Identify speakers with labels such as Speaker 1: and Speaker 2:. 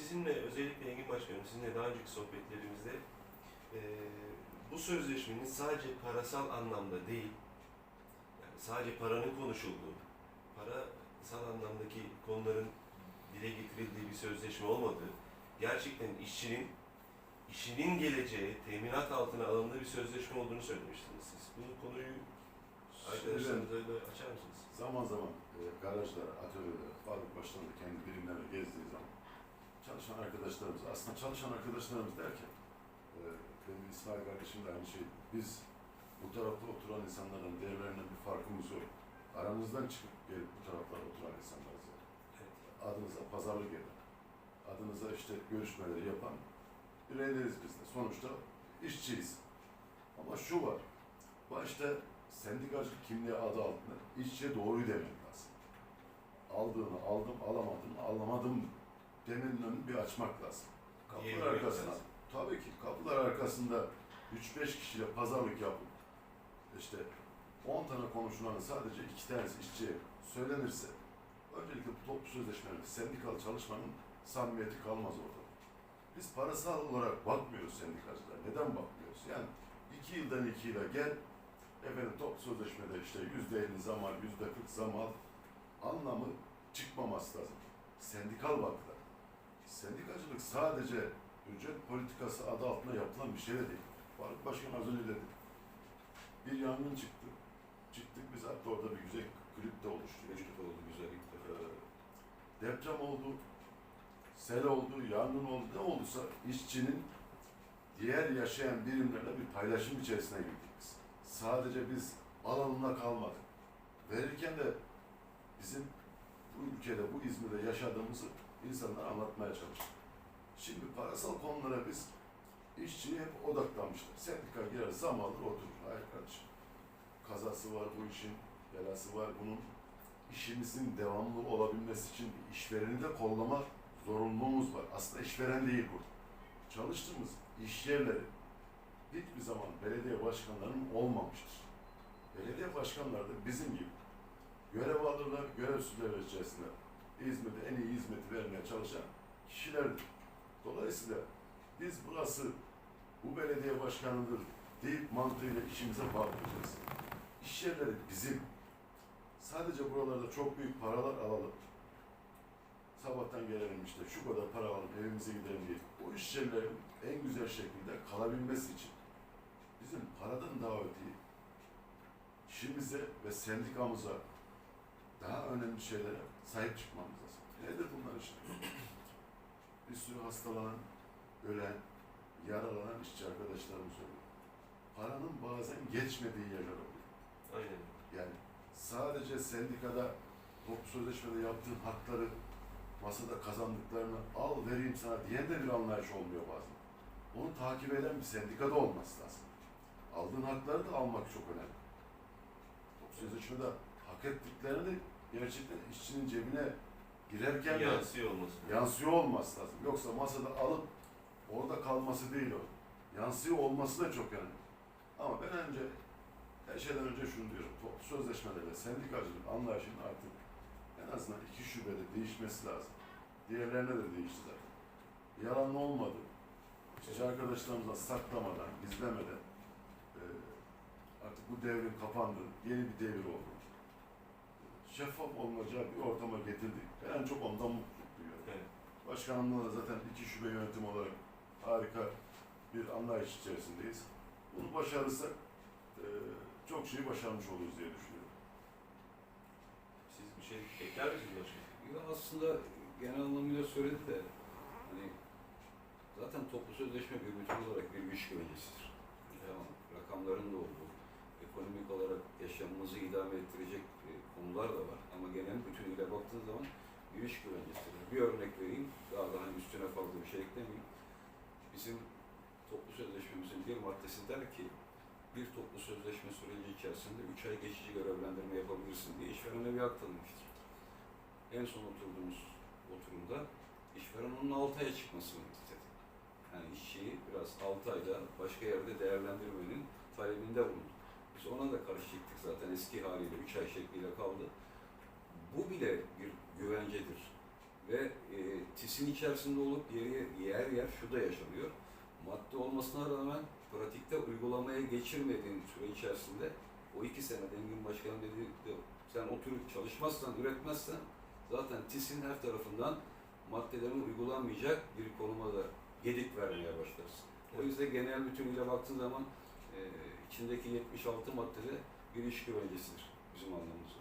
Speaker 1: sizinle özellikle Engin Başkanım, sizinle daha önceki sohbetlerimizde e, bu sözleşmenin sadece parasal anlamda değil, yani sadece paranın konuşulduğu, parasal anlamdaki konuların dile getirildiği bir sözleşme olmadığı, gerçekten işçinin işinin geleceği teminat altına alındığı bir sözleşme olduğunu söylemiştiniz siz. Bu konuyu arkadaşlarınıza da açar mısınız?
Speaker 2: Zaman zaman e, garajlara, atölyelere, fabrika başlarında kendi birimlerine gezdiği zaman çalışan arkadaşlarımız, aslında çalışan arkadaşlarımız derken e, benim İsmail kardeşim de aynı şey. Biz bu tarafta oturan insanların değerlerinden bir farkımız yok. Aramızdan çıkıp gelip bu taraflara oturan insanlarız. Yani.
Speaker 1: Evet.
Speaker 2: Adınıza pazarlık eden, adınıza işte görüşmeleri yapan bireyleriz biz de. Sonuçta işçiyiz. Ama şu var, başta sendikacılık kimliği adı altında işçiye doğruyu demek lazım. Aldığını aldım, alamadığını alamadım demenin önünü bir açmak lazım. Kapılar
Speaker 1: Diyebilmek
Speaker 2: arkasına, tabii ki kapılar arkasında 3-5 kişiyle pazarlık yapıp işte 10 tane konuşulanın sadece iki tanesi işçiye söylenirse öncelikle bu toplu sözleşmenin, sendikalı çalışmanın samimiyeti kalmaz orada. Biz parasal olarak bakmıyoruz sendikacılar. Neden bakmıyoruz? Yani iki yıldan iki yıla gel, efendim toplu sözleşmede işte yüzde elli zam al, yüzde kırk zam al anlamı çıkmaması lazım. Sendikal baktılar. Sendikacılık sadece ücret politikası adı altında yapılan bir şey de değil. Faruk Başkan az önce dedi. Bir yangın çıktı. Çıktık biz hatta orada bir güzel klip de oluşturduk.
Speaker 1: Mevcut oldu güzellik
Speaker 2: Ee, deprem oldu, sel oldu, yangın oldu, ne olduysa işçinin diğer yaşayan birimlerle bir paylaşım içerisine girdik biz. Sadece biz alanına kalmadık. Verirken de bizim bu ülkede, bu İzmir'de yaşadığımızı insanlara anlatmaya çalıştık. Şimdi parasal konulara biz işçiye hep odaklanmışlar. Sendika girer, zam alır, oturur. Hayır kardeşim. Kazası var bu işin, belası var bunun işimizin devamlı olabilmesi için işvereni de kollama zorunluluğumuz var. Aslında işveren değil bu. Çalıştığımız iş yerleri hiçbir zaman belediye başkanlarının olmamıştır. Belediye başkanları da bizim gibi görev alırlar, görev süreleri içerisinde İzmir'de en iyi hizmeti vermeye çalışan kişilerdir. Dolayısıyla biz burası bu belediye başkanıdır deyip mantığıyla işimize bakmayacağız. İş yerleri bizim. Sadece buralarda çok büyük paralar alalım. Sabahtan gelelim işte şu kadar para alalım evimize gidelim diye. O iş yerlerin en güzel şekilde kalabilmesi için bizim paradan daha öteyi işimize ve sendikamıza daha önemli şeylere sahip çıkmamız lazım. Nedir bunlar işte? Bir sürü hastalanan, ölen, yaralanan işçi arkadaşlarımız oluyor. Paranın bazen geçmediği yerler oluyor.
Speaker 1: Aynen.
Speaker 2: Yani sadece sendikada toplu sözleşmede yaptığın hakları masada kazandıklarını al vereyim sana diyen de bir anlayış olmuyor bazen. Onu takip eden bir sendikada olması lazım. Aldığın hakları da almak çok önemli. Toplu sözleşmede hak ettiklerini gerçekten işçinin cebine girerken de
Speaker 1: Yansıyor olması.
Speaker 2: yansıyor olması lazım. Yoksa masada alıp orada kalması değil o. Yansıyor olması da çok önemli. Ama ben önce her şeyden önce şunu diyorum. Toplu sözleşmelerde sendikacılık anlayışının artık en azından iki şubede değişmesi lazım. Diğerlerine de değişti zaten. Yalan olmadı. İşçi arkadaşlarımızla saklamadan, gizlemeden e, artık bu devrin kapandı. Yeni bir devir oldu. Şeffaf olunacağı bir ortama getirdik. En çok ondan mutluluk duyuyorum.
Speaker 1: Evet.
Speaker 2: Başkanımla da zaten iki şube yönetim olarak harika bir anlayış içerisindeyiz. Bunu başarırsak e, çok şeyi başarmış oluruz diye düşünüyorum.
Speaker 1: Siz bir şey ekler misiniz başkanım?
Speaker 3: Ya aslında genel anlamıyla söyledi de hani zaten toplu sözleşme bir bütün olarak bir iş güvencesidir. Tamam, rakamların da olduğu, ekonomik olarak yaşamımızı idame ettirecek konular da var. Ama genel bütünüyle baktığın zaman bir iş güvencesidir. Bir örnek vereyim, daha da hani üstüne fazla bir şey eklemeyeyim. Bizim toplu sözleşmemizin bir maddesi der ki, bir toplu sözleşme süreci içerisinde 3 ay geçici görevlendirme yapabilirsin diye işverene bir hak tanımıştır. En son oturduğumuz oturumda işveren onun 6 aya çıkmasını istedi. Yani işçiyi biraz 6 ayda başka yerde değerlendirmenin talebinde bulundu. Biz ona da karşı çıktık zaten eski haliyle 3 ay şekliyle kaldı. Bu bile bir güvencedir. Ve e, TİS'in içerisinde olup yeri, yer yer şu da yaşanıyor. Madde olmasına rağmen pratikte uygulamaya geçirmediğin süre içerisinde o iki sene Engin Başkan dediği de sen oturup çalışmazsan, üretmezsen zaten TİS'in her tarafından maddelerin uygulanmayacak bir konuma da gedik vermeye başlarsın. O yüzden genel bütünüyle baktığın zaman içindeki 76 maddede bir iş güvencesidir bizim anlamımızda.